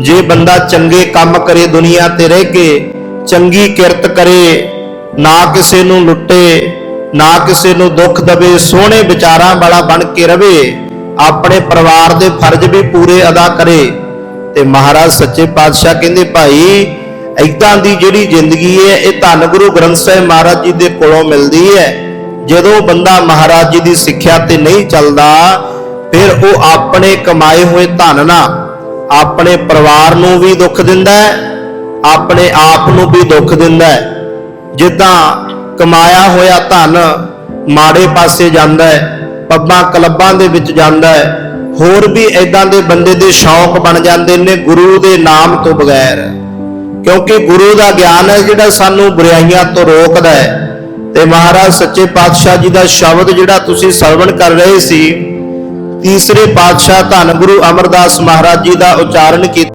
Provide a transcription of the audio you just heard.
ਜੇ ਬੰਦਾ ਚੰਗੇ ਕੰਮ ਕਰੇ ਦੁਨੀਆ ਤੇ ਰਹਿ ਕੇ, ਚੰਗੀ ਕਿਰਤ ਕਰੇ, ਨਾ ਕਿਸੇ ਨੂੰ ਲੁੱਟੇ, ਨਾ ਕਿਸੇ ਨੂੰ ਦੁੱਖ ਦਵੇ, ਸੋਹਣੇ ਵਿਚਾਰਾਂ ਵਾਲਾ ਬਣ ਕੇ ਰਵੇ, ਆਪਣੇ ਪਰਿਵਾਰ ਦੇ ਫਰਜ਼ ਵੀ ਪੂਰੇ ਅਦਾ ਕਰੇ। ਤੇ ਮਹਾਰਾਜ ਸੱਚੇ ਪਾਤਸ਼ਾਹ ਕਹਿੰਦੇ, ਭਾਈ ਐਦਾਂ ਦੀ ਜਿਹੜੀ ਜ਼ਿੰਦਗੀ ਹੈ, ਇਹ ਧੰਨ ਗੁਰੂ ਗ੍ਰੰਥ ਸਾਹਿਬ ਮਹਾਰਾਜ ਜੀ ਦੇ ਕੋਲੋਂ ਮਿਲਦੀ ਹੈ। ਜਦੋਂ ਬੰਦਾ ਮਹਾਰਾਜ ਜੀ ਦੀ ਸਿੱਖਿਆ ਤੇ ਨਹੀਂ ਚੱਲਦਾ, ਫਿਰ ਉਹ ਆਪਣੇ ਕਮਾਏ ਹੋਏ ਧਨ ਨਾਲ ਆਪਣੇ ਪਰਿਵਾਰ ਨੂੰ ਵੀ ਦੁੱਖ ਦਿੰਦਾ ਹੈ, ਆਪਣੇ ਆਪ ਨੂੰ ਵੀ ਦੁੱਖ ਦਿੰਦਾ ਹੈ। ਜਿੱਦਾਂ ਕਮਾਇਆ ਹੋਇਆ ਧਨ ਮਾੜੇ ਪਾਸੇ ਜਾਂਦਾ ਹੈ, ਪੱਬਾਂ ਕਲੱਬਾਂ ਦੇ ਵਿੱਚ ਜਾਂਦਾ ਹੈ, ਹੋਰ ਵੀ ਐਦਾਂ ਦੇ ਬੰਦੇ ਦੇ ਸ਼ੌਕ ਬਣ ਜਾਂਦੇ ਨੇ ਗੁਰੂ ਦੇ ਨਾਮ ਤੋਂ ਬਗੈਰ। ਕਿਉਂਕਿ ਗੁਰੂ ਦਾ ਗਿਆਨ ਹੈ ਜਿਹੜਾ ਸਾਨੂੰ ਬੁਰਾਈਆਂ ਤੋਂ ਰੋਕਦਾ ਹੈ। ਤੇ ਮਹਾਰਾਜ ਸੱਚੇ ਪਾਤਸ਼ਾਹ ਜੀ ਦਾ ਸ਼ਬਦ ਜਿਹੜਾ ਤੁਸੀਂ ਸਰਵਣ ਕਰ ਰਹੇ ਸੀ ਤੀਸਰੇ ਪਾਤਸ਼ਾਹ ਧੰਨ ਗੁਰੂ ਅਮਰਦਾਸ ਮਹਾਰਾਜ ਜੀ ਦਾ ਉਚਾਰਨ ਕੀਤਾ।